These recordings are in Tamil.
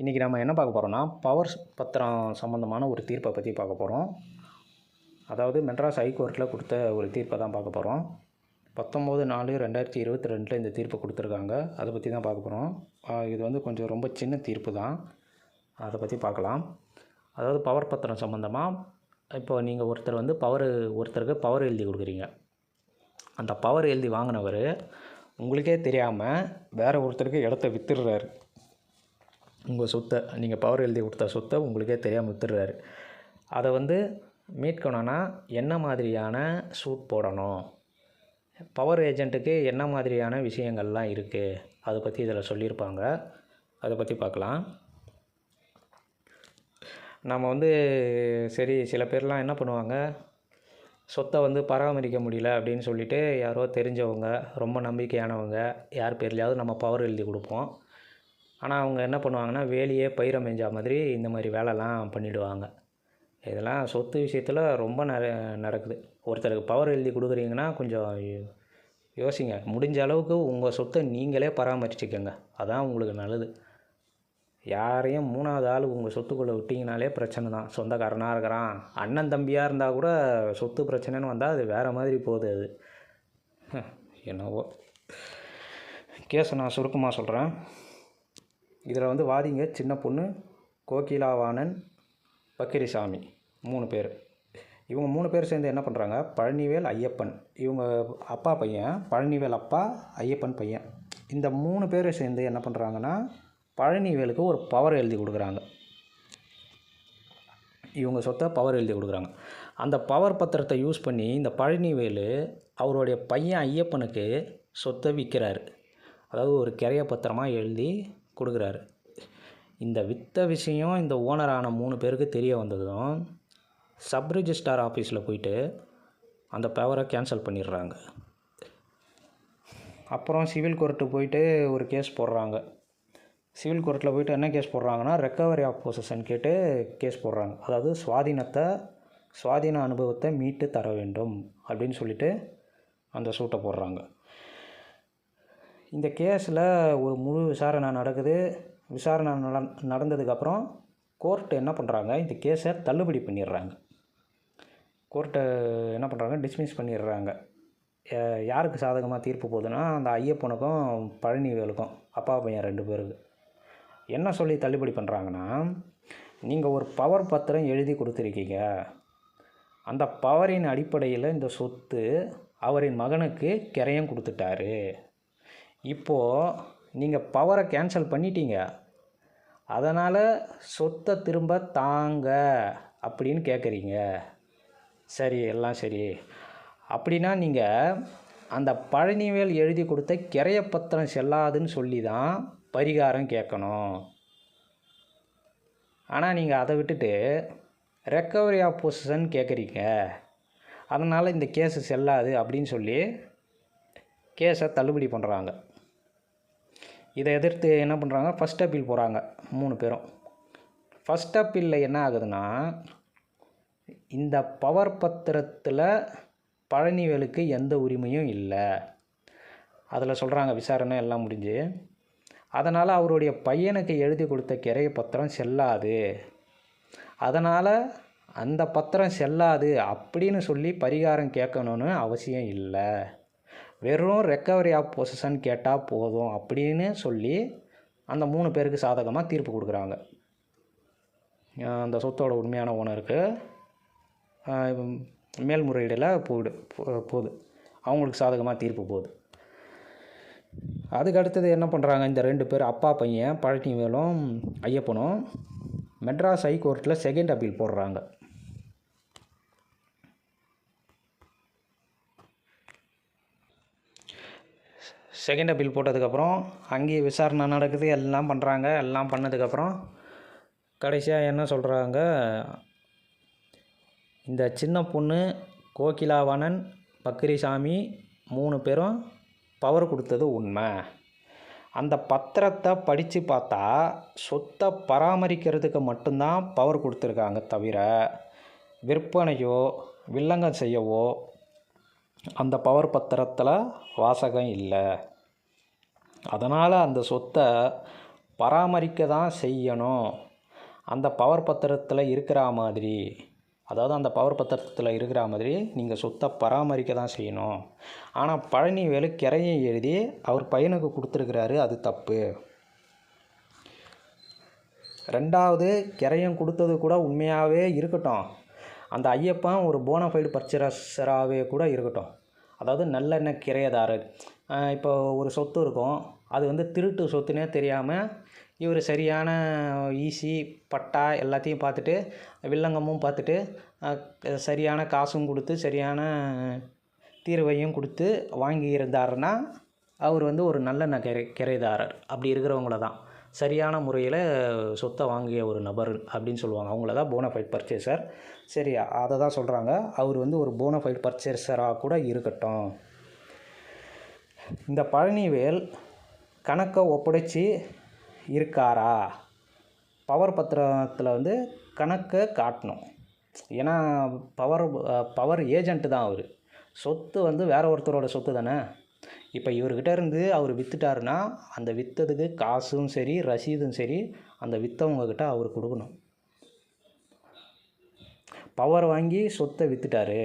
இன்றைக்கி நம்ம என்ன பார்க்க போகிறோம்னா பவர் பத்திரம் சம்மந்தமான ஒரு தீர்ப்பை பற்றி பார்க்க போகிறோம் அதாவது மெட்ராஸ் ஹைகோர்ட்டில் கொடுத்த ஒரு தீர்ப்பை தான் பார்க்க போகிறோம் பத்தொம்போது நாலு ரெண்டாயிரத்தி இருபத்தி ரெண்டில் இந்த தீர்ப்பை கொடுத்துருக்காங்க. அதை பற்றி தான் பார்க்க போகிறோம் இது வந்து கொஞ்சம் ரொம்ப சின்ன தீர்ப்பு தான். அதை பற்றி பார்க்கலாம். அதாவது பவர் பத்திரம் சம்மந்தமாக இப்போ நீங்கள் ஒருத்தர் வந்து பவர் ஒருத்தருக்கு பவர் எழுதி கொடுக்குறீங்க. அந்த பவர் எழுதி வாங்கினவர் உங்களுக்கே தெரியாமல் வேறு ஒருத்தருக்கு இடத்த வித்துடுறாரு. உங்கள் சொத்தை நீங்கள் பவர் எழுதி கொடுத்த சொத்தை உங்களுக்கே தெரியாமல் வித்துடுறாரு. அதை வந்து மீட்கணும்னா என்ன மாதிரியான சூட் போடணும்? பவர் ஏஜென்ட்டுக்கு என்ன மாதிரியான விஷயங்கள்லாம் இருக்குது அதை பற்றி இதில் சொல்லியிருப்பாங்க. அதை பற்றி பார்க்கலாம். நம்ம வந்து சரி சில பேர்லாம் என்ன பண்ணுவாங்க? சொத்தை வந்து பராமரிக்க முடியல அப்படின்னு சொல்லிட்டு யாரோ தெரிஞ்சவங்க ரொம்ப நம்பிக்கையானவங்க யார் பேர்லையாவது நம்ம பவர் எழுதி கொடுப்போம். ஆனால் அவங்க என்ன பண்ணுவாங்கன்னா வேலையே பயிரை மேஞ்சா மாதிரி இந்த மாதிரி வேலைலாம் பண்ணிவிடுவாங்க இதெல்லாம் சொத்து விஷயத்தில் ரொம்ப நட நடக்குது. ஒருத்தருக்கு பவர் எழுதி கொடுக்குறீங்கன்னா கொஞ்சம் யோசிங்க. முடிஞ்ச அளவுக்கு உங்கள் சொத்தை நீங்களே பராமரிச்சுக்கோங்க. அதான் உங்களுக்கு நல்லது. யாரையும் மூணாவது ஆள் உங்கள் சொத்துக்குள்ளே விட்டிங்கனாலே பிரச்சனை தான். சொந்தக்காரனாக இருக்கிறான். அண்ணன் தம்பியாக இருந்தால் கூட சொத்து பிரச்சனைன்னு வந்தால் அது வேறு மாதிரி போகுது அது. என்னவோ. கேஸை நான் சுருக்கமாக சொல்கிறேன் இதில் வந்து வாதிங்க சின்ன பொண்ணு கோகிலாவானன் பக்கிரிசாமி மூணு பேர். இவங்க மூணு பேர் சேர்ந்து என்ன பண்ணுறாங்க பழனிவேல் ஐயப்பன். இவங்க அப்பா பையன் பழனிவேல் அப்பா ஐயப்பன் பையன். இந்த மூணு பேர் சேர்ந்து என்ன பண்ணுறாங்கன்னா பழனிவேலுக்கு ஒரு பவர் எழுதி கொடுக்குறாங்க. இவங்க சொத்தை பவர் எழுதி கொடுக்குறாங்க. அந்த பவர் பத்திரத்தை யூஸ் பண்ணி இந்த பழனிவேலு அவருடைய பையன் ஐயப்பனுக்கு சொத்தை விற்கிறாரு அதாவது ஒரு கிரைய பத்திரமாக எழுதி கொடுக்குறாரு. இந்த வித்த விஷயம் இந்த ஓனரான மூணு பேருக்கு தெரிய வந்ததும் சப் ரிஜிஸ்டார் ஆஃபீஸில் போயிட்டு அந்த பவரை கேன்சல் பண்ணிடுறாங்க. அப்புறம் சிவில் கோர்ட்டு போயிட்டு ஒரு கேஸ் போடுறாங்க. சிவில் கோர்ட்டில் போயிட்டு என்ன கேஸ் போடுறாங்கன்னா ரெக்கவரி ஆஃப் பொசிஷன் கேட்டு கேஸ் போடுறாங்க. அதாவது சுவாதீனத்தை சுவாதீன அனுபவத்தை மீட்டு தர வேண்டும் அப்படின்னு சொல்லிட்டு அந்த சூட்டை போடுறாங்க. இந்த கேஸில் ஒரு முழு விசாரணை நடக்குது. விசாரணை நட நடந்ததுக்கப்புறம் கோர்ட்டு என்ன பண்ணுறாங்க இந்த கேஸை தள்ளுபடி பண்ணிடுறாங்க. கோர்ட்டை என்ன பண்ணுறாங்க டிஸ்மிஸ் பண்ணிடுறாங்க. யாருக்கு சாதகமாக தீர்ப்பு போகுதுன்னா அந்த ஐயப்பனுக்கும் பழனிவேலுக்கும் அப்பா பையன் ரெண்டு பேருக்கு. என்ன சொல்லி தள்ளுபடி பண்ணுறாங்கன்னா நீங்கள் ஒரு பவர் பத்திரம் எழுதி கொடுத்துருக்கீங்க. அந்த பவரின் அடிப்படையில் இந்த சொத்து அவரின் மகனுக்கு கிரையம் கொடுத்துட்டாரு. இப்போது நீங்கள் பவரை கேன்சல் பண்ணிட்டீங்க. அதனால் சொத்தை திரும்ப தாங்க அப்படின்னு கேட்குறீங்க சரி எல்லாம் சரி. அப்படின்னா நீங்கள் அந்த பழனிவேல் எழுதி கொடுத்த கிரைய பத்திரம் செல்லாதுன்னு சொல்லி தான் பரிகாரம் கேட்கணும். ஆனால் நீங்கள் அதை விட்டுட்டு ரெக்கவரி ஆஃப் பொசிஷன் கேட்குறீங்க அதனால் இந்த கேஸு செல்லாது அப்படின்னு சொல்லி கேஸை தள்ளுபடி பண்ணுறாங்க இதை எதிர்த்து என்ன பண்ணுறாங்க ஃபஸ்ட் அப்பீல் போகிறாங்க மூணு பேரும். ஃபஸ்ட் அப்பீலில் என்ன ஆகுதுன்னா இந்த பவர் பத்திரத்தில் பழனிவேலுக்கு எந்த உரிமையும் இல்லை. அதில் சொல்கிறாங்க விசாரணை எல்லாம் முடிஞ்சு. அதனால் அவருடைய பையனுக்கு எழுதி கொடுத்த கிரைய பத்திரம் செல்லாது. அதனால் அந்த பத்திரம் செல்லாது அப்படின்னு சொல்லி பரிகாரம் கேட்கணுன்னு அவசியம் இல்லை. வெறும் ரெக்கவரி ஆஃப் பொசிஷன் கேட்டால் போதும் அப்படின்னு சொல்லி அந்த மூணு பேருக்கு சாதகமாக தீர்ப்பு கொடுக்குறாங்க. அந்த சொத்தோட உண்மையான ஓனருக்கு மேல்முறையீடில் போயிடு போகுது அவங்களுக்கு சாதகமாக தீர்ப்பு போகுது அதுக்கு அடுத்தது என்ன பண்ணுறாங்க இந்த ரெண்டு பேர் அப்பா பையன் பழனிவேலும் ஐயப்பனும் மெட்ராஸ் ஹைகோர்ட்டில் செகண்ட் அப்பீல் போடுறாங்க. செகண்ட் அப்பீல் போட்டதுக்கப்புறம் அங்கேயே விசாரணை நடக்குது எல்லாம் பண்ணுறாங்க எல்லாம் பண்ணதுக்கப்புறம் கடைசியாக என்ன சொல்கிறாங்க இந்த சின்ன பொண்ணு கோகிலாவணன் பக்ரிசாமி மூணு பேரும் பவர் கொடுத்தது உண்மை. அந்த பத்திரத்தை படித்து பார்த்தா சொத்தை பராமரிக்கிறதுக்கு மட்டும்தான் பவர் கொடுத்துருக்காங்க தவிர விற்பனையோ வில்லங்கம் செய்யவோ அந்த பவர் பத்திரத்தில் வாசகம் இல்லை. அதனால் அந்த சொத்தை பராமரிக்க தான் செய்யணும். அந்த பவர் பத்திரத்தில் இருக்கிற மாதிரி அதாவது அந்த பவர் பத்திரத்தில் இருக்கிற மாதிரி நீங்கள் சொத்தை பராமரிக்க தான் செய்யணும் ஆனால் பழனிவேலு கிரையை எழுதி அவர் பையனுக்கு கொடுத்துருக்கிறாரு அது தப்பு. ரெண்டாவது கிரையம் கொடுத்தது கூட உண்மையாகவே இருக்கட்டும். அந்த ஐயப்பன் ஒரு போனஃபைடு பர்ச்சரஸராகவே கூட இருக்கட்டும். அதாவது நல்லெண்ணெய் கிரையதாரர் இப்போ ஒரு சொத்து இருக்கும். அது வந்து திருட்டு சொத்துனே தெரியாமல் இவர் சரியான ஈசி பட்டா எல்லாத்தையும் பார்த்துட்டு வில்லங்கமும் பார்த்துட்டு சரியான காசும் கொடுத்து சரியான தீர்வையும் கொடுத்து வாங்கியிருந்தாருன்னா அவர் வந்து ஒரு நல்ல கிரை கிரைதாரர் அப்படி இருக்கிறவங்கள தான். சரியான முறையில் சொத்தை வாங்கிய ஒரு நபர் அப்படின்னு சொல்லுவாங்க. அவங்கள தான் போனஃபைட் பர்ச்சேசர் சரி அதை தான் சொல்கிறாங்க அவர் வந்து ஒரு போனஃபைட் பர்ச்சேசராக கூட இருக்கட்டும். இந்த பழனிவேல் கணக்கை ஒப்படைச்சி இருக்காரா? பவர் பத்திரத்தில் வந்து கணக்கை காட்டணும். ஏன்னா பவர் பவர் ஏஜென்ட்டு தான் அவர். சொத்து வந்து வேற ஒருத்தரோட சொத்து தானே? இப்போ இவர்கிட்ட இருந்து அவர் விற்றுட்டாருன்னா அந்த விற்றதுக்கு காசும் சரி ரசீதும் சரி அந்த விற்றவங்கக்கிட்ட அவர் கொடுக்கணும். பவர் வாங்கி சொத்தை விற்றுட்டாரு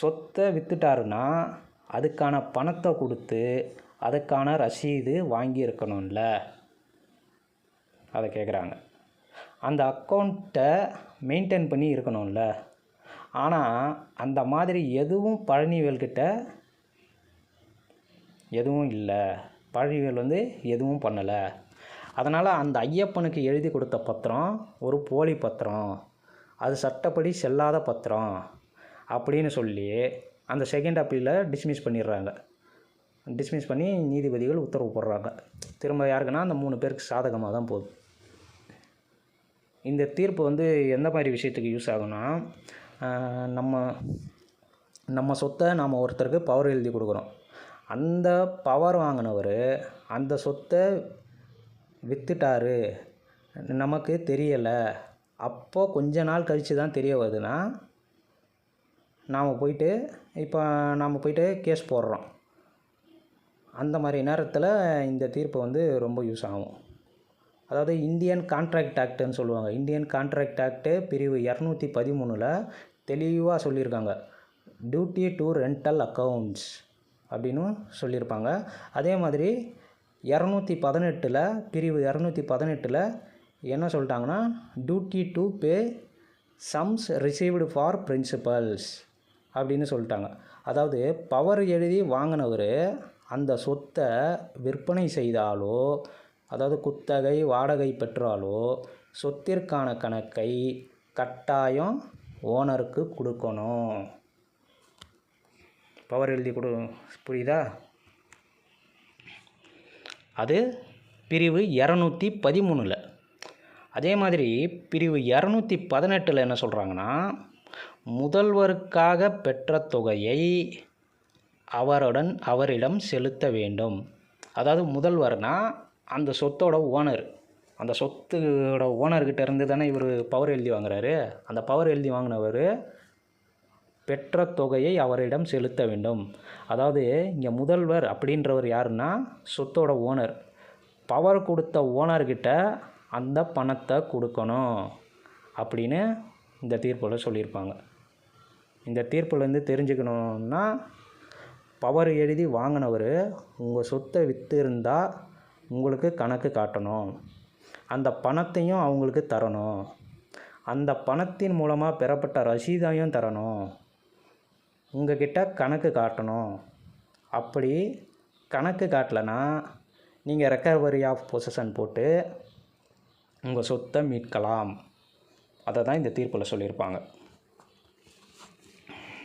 சொத்தை விற்றுட்டாருன்னா அதுக்கான பணத்தை கொடுத்து அதுக்கான ரசீது வாங்கியிருக்கணும்ல? அதை கேட்குறாங்க அந்த அக்கௌண்ட்டை மெயின்டைன் பண்ணி இருக்கணும்ல? ஆனால் அந்த மாதிரி எதுவும் பழனிவேல்கிட்ட எதுவும் இல்லை. பழனிவேல் வந்து எதுவும் பண்ணலை. அதனால் அந்த ஐயப்பனுக்கு எழுதி கொடுத்த பத்திரம் ஒரு போலி பத்திரம் அது சட்டப்படி செல்லாத பத்திரம் அப்படின்னு சொல்லி அந்த செகண்ட் அப்பீலில் டிஸ்மிஸ் பண்ணிடுறாங்க. டிஸ்மிஸ் பண்ணி நீதிபதிகள் உத்தரவு போடுறாங்க. திரும்ப யாருக்குன்னா அந்த மூணு பேருக்கு சாதகமாக தான் போகுது. இந்த தீர்ப்பு வந்து எந்த மாதிரி விஷயத்துக்கு யூஸ் ஆகும்னா நம்ம நம்ம சொத்தை நாம் ஒருத்தருக்கு பவர் எழுதி கொடுக்குறோம். அந்த பவர் வாங்கினவர் அந்த சொத்தை விற்றுட்டாரு நமக்கு தெரியலை. அப்போது கொஞ்ச நாள் கழித்து தான் தெரிய வருதுன்னா நாம் போயிட்டு இப்போ நாம் போயிட்டு கேஸ் போடுறோம். அந்த மாதிரி நேரத்தில் இந்த தீர்ப்பு வந்து ரொம்ப யூஸ் ஆகும். அதாவது இந்தியன் கான்ட்ராக்ட் ஆக்ட்னு சொல்லுவாங்க. இந்தியன் கான்ட்ராக்ட் ஆக்ட்டு பிரிவு இரநூத்தி பதிமூணில் தெளிவாக சொல்லியிருக்காங்க. டியூட்டி டு ரெண்டல் அக்கௌண்ட்ஸ் அப்படின்னு சொல்லியிருப்பாங்க. அதே மாதிரி இரநூத்தி பதினெட்டில் பிரிவு இரநூத்தி பதினெட்டில் என்ன சொல்லிட்டாங்கன்னா duty to pay sums received for principals அப்படின்னு சொல்லிட்டாங்க. அதாவது பவர் எழுதி வாங்கினவர் அந்த சொத்தை விற்பனை செய்தாலோ அதாவது குத்தகை வாடகை பெற்றாலோ சொத்திற்கான கணக்கை கட்டாயம் ஓனருக்கு கொடுக்கணும். பவர் எழுதி கொடு. புரியுதா? அது பிரிவு இரநூத்தி பதிமூணில். அதே மாதிரி பிரிவு இரநூத்தி பதினெட்டில் என்ன சொல்கிறாங்கன்னா முதல்வருக்காக பெற்ற தொகையை அவருடன் அவரிடம் செலுத்த வேண்டும். அதாவது முதல்வர்னால் அந்த சொத்தோட ஓனர். அந்த சொத்தோட ஓனர்கிட்ட இருந்து தானே இவர் பவர் எழுதி வாங்குறாரு. அந்த பவர் எழுதி வாங்கினவர் பெற்ற தொகையை அவரிடம் செலுத்த வேண்டும். அதாவது இங்கே முதல்வர் அப்படின்றவர் யாருன்னா சொத்தோட ஓனர் பவர் கொடுத்த ஓனர்கிட்ட அந்த பணத்தை கொடுக்கணும் அப்படின்னு இந்த தீர்ப்பில் சொல்லியிருப்பாங்க. இந்த தீர்ப்புலேருந்து தெரிஞ்சுக்கணுன்னா பவர் எழுதி வாங்கினவர் உங்கள் சொத்தை விற்று இருந்தால் உங்களுக்கு கணக்கு காட்டணும். அந்த பணத்தையும் அவங்களுக்கு தரணும். அந்த பணத்தின் மூலமாக பெறப்பட்ட ரசீதையும் தரணும். உங்கள்கிட்ட கணக்கு காட்டணும். அப்படி கணக்கு காட்டலைன்னா நீங்கள் ரெக்கவரி ஆஃப் பொசஷன் போட்டு உங்கள் சொத்தை மீட்கலாம். அதை தான் இந்த தீர்ப்பில் சொல்லியிருப்பாங்க.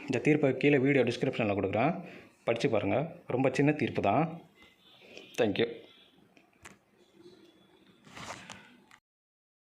இந்த தீர்ப்பை கீழே வீடியோ டிஸ்கிரிப்ஷனில் கொடுக்குறேன். படித்து பாருங்கள் ரொம்ப சின்ன தீர்ப்பு தான். தேங்க்யூ